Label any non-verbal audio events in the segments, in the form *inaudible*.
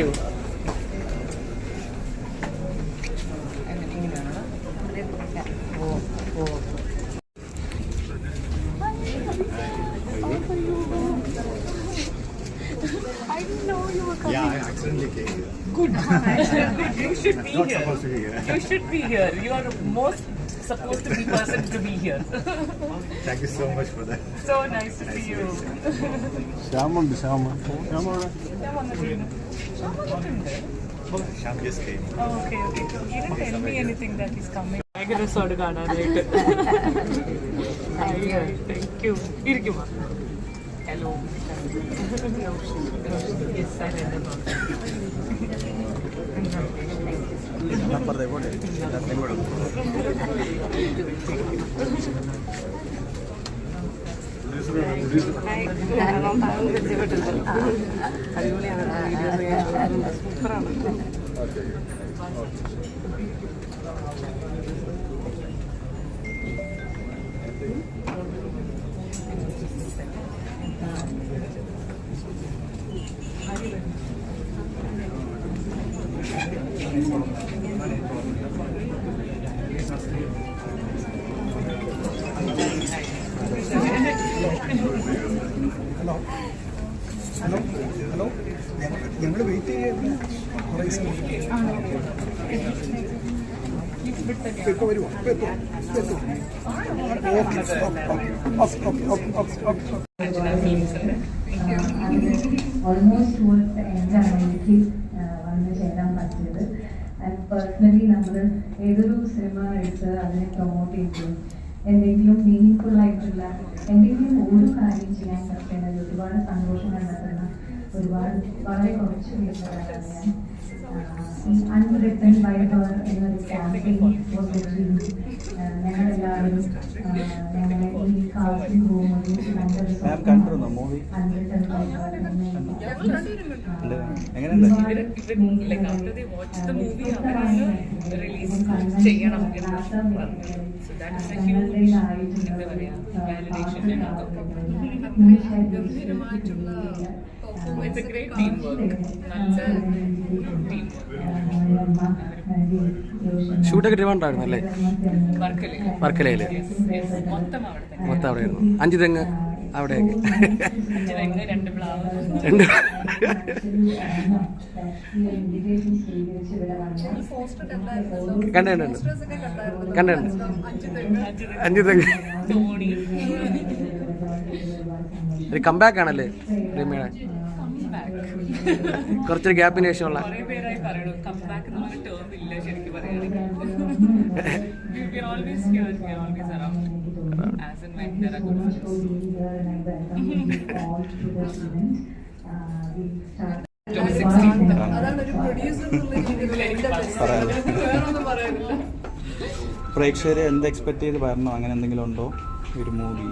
you. I didn't know you were coming. Yeah, I accidentally came here. Good. *laughs* Good. You should be Not here. supposed to be here. You should be here. You are the most supposed to be person to be here. *laughs* Thank you so much for that. So nice to see you. Shyam on the Shyam. Shyam on Oh. ഭയങ്കര രസമാണ് കാണാനായിട്ട് thank U ഇരിക്കുമോ hello അപ്പുറത്തെ പോട്ടെ hello almost towards എൻഡാണ് എനിക്ക് വന്ന് ചേരാൻ പറ്റിയത്. And personally നമ്മൾ ഏതൊരു സിനിമ എടുത്ത് അതിനെ പ്രൊമോട്ട് ചെയ്യുമ്പോൾ എന്തെങ്കിലും മീനിങ് ഫുൾ ആയിട്ടുള്ള എന്തെങ്കിലും ഒരു കാര്യം ചെയ്യാൻ പറ്റുന്നത് ഒരുപാട് സന്തോഷം കണ്ടെത്തുന്ന ഒരുപാട് വളരെ കുറച്ച് പേരുകളാണ് ഈ അൺറിട്ടൺ ബൈ എന്നൊരു ക്യാമ്പയിൻ ഞങ്ങളെല്ലാവരും ആ, ഞങ്ങളെ ഈ കാസിംഗ് റൂം ഒരു നല്ലൊരു ചെയ്യണം എന്താ പറയാ, great teamwork. നല്ല ടീം ഷൂട്ടൊക്കെ ട്രിവാൻഡ്രായിരുന്നു അല്ലേ വർക്കലയിൽ. അവിടെ. മൊത്തം അവിടെയായിരുന്നു അഞ്ചു തെങ്ങ്. അവിടെയൊക്കെ. രണ്ട് പ്ലാവ്. രണ്ട് കണ്ടു കണ്ടു അഞ്ച് അഞ്ചു തെങ്ങ്. ഒരു കമ്പാക്ക് ആണല്ലേ പ്രേമിയുടെ കുറച്ചൊരു ഗ്യാപ്പിന് ശേഷമുള്ള. കംബാക്ക് ടേം ഇല്ല ശരിക്കും പറയുകയാണെങ്കിൽ *laughs* Around. As and when there are good പ്രേക്ഷകരെ എന്ത് എക്സ്പെക്ട് ചെയ്ത് വരണോ? അങ്ങനെ എന്തെങ്കിലും ഉണ്ടോ? ഒരു മൂവി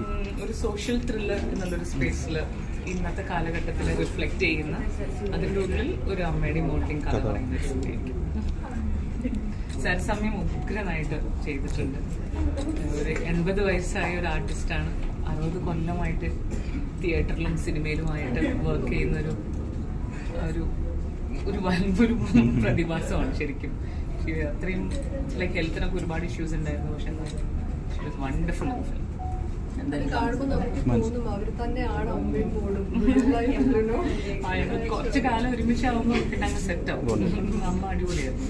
ഒരു സോഷ്യൽ ത്രില്ലർ എന്നുള്ളൊരു സ്പേസിൽ ഇന്നത്തെ കാലഘട്ടത്തിൽ റിഫ്ലക്ട് ചെയ്യുന്ന അതിന്റെ ഉള്ളിൽ ഒരു അമ്മയുടെ മോട്ടിങ് കഥ പറയുന്ന സരസമയം ഉഗ്രനായിട്ട് ചെയ്തിട്ടുണ്ട്. ഒരു എൺപത് വയസ്സായ ഒരു ആർട്ടിസ്റ്റാണ് അറുപത് കൊല്ലമായിട്ട് തിയേറ്ററിലും സിനിമയിലുമായിട്ട് വർക്ക് ചെയ്യുന്ന ഒരു ഒരു ഒരു വൻപൊരു *laughs* പ്രതിഭാസമാണ് ശരിക്കും. അത്രയും ലൈക്ക് ഹെൽത്തിനൊക്കെ ഒരുപാട് ഇഷ്യൂസ് ഉണ്ടായിരുന്നു. പക്ഷെ വണ്ടർഫുൾ ഫിലിം കുറച്ച് കാലം പിന്നെ അങ്ങ് സെറ്റ് ആവും. അമ്മ അടിപൊളിയായിരുന്നു.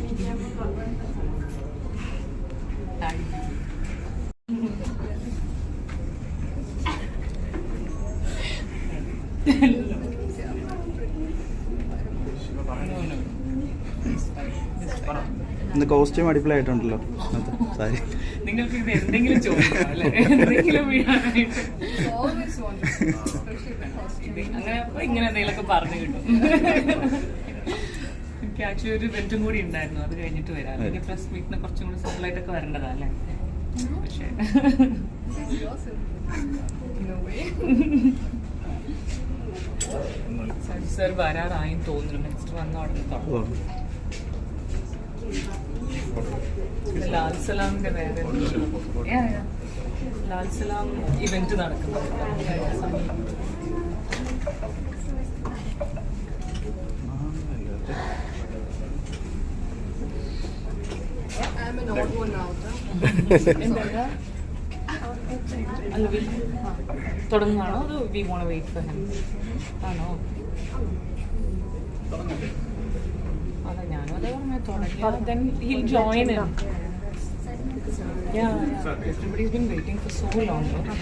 ഇന്ന് കോസ്റ്റ്യൂം അടിപൊളിയായിട്ടുണ്ടല്ലോ സാരി നിങ്ങൾക്ക് ഇത് എന്തെങ്കിലും ചോദിക്കാം അല്ലെ? എന്തെങ്കിലും വീഴാനായിട്ട് അങ്ങനെ ഇങ്ങനെ എന്തെങ്കിലുമൊക്കെ പറഞ്ഞു കിട്ടും. എനിക്ക് ആക്ച്വലി ഒരു ഇവന്റും കൂടി ഉണ്ടായിരുന്നു അത് കഴിഞ്ഞിട്ട് വരാം. അല്ലെങ്കിൽ പ്രസ് മീറ്റിന് കുറച്ചും കൂടി സിമ്പിൾ ആയിട്ടൊക്കെ വരേണ്ടതാ അല്ലേ? പക്ഷേ. മിനിസ്റ്റർ തോന്നുന്നു. മിനിസ്റ്റർ വന്ന ഉടനെ തുടങ്ങും ലാൽ സലാമിന്റെ വേറെ ലാൽ സലാം ഇവന്റ് നടക്കുന്നത് തുടങ്ങുകയാണോ അതോ we won't wait for him ആണോ? അതെ ഞാനും അതേ പറഞ്ഞു തുടങ്ങിയാൽ join he'll join in. Yeah yeah. Everybody's been waiting for so long. No?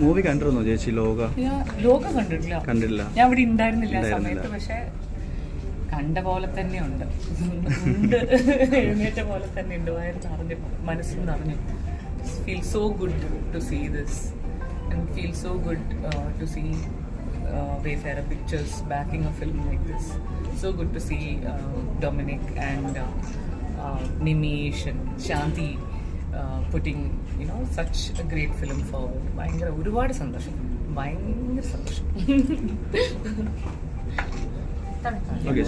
Movie കണ്ടിരുന്നോ ചേച്ചി ലോക? ലോക ലോകം കണ്ടിട്ടില്ല. കണ്ടില്ല ഞാൻ ഇവിടെ ഉണ്ടായിരുന്നില്ല സമയത്ത് പക്ഷെ കണ്ട പോലെ തന്നെ ഉണ്ട്. ഉണ്ട്. *laughs* എഴുന്നേറ്റ പോലെ തന്നെ ഉണ്ട്. വയറ് നിറഞ്ഞു മനസ്സും നിറഞ്ഞു feel so good to see this and feel so good to see Wayfarer Pictures backing a film like this. So good to see uh, Dominic and uh, uh, Nimish and Shanti uh, putting you know such a great film forward. ഭയങ്കര ഒരുപാട് സന്തോഷം ഭയങ്കര സന്തോഷം okay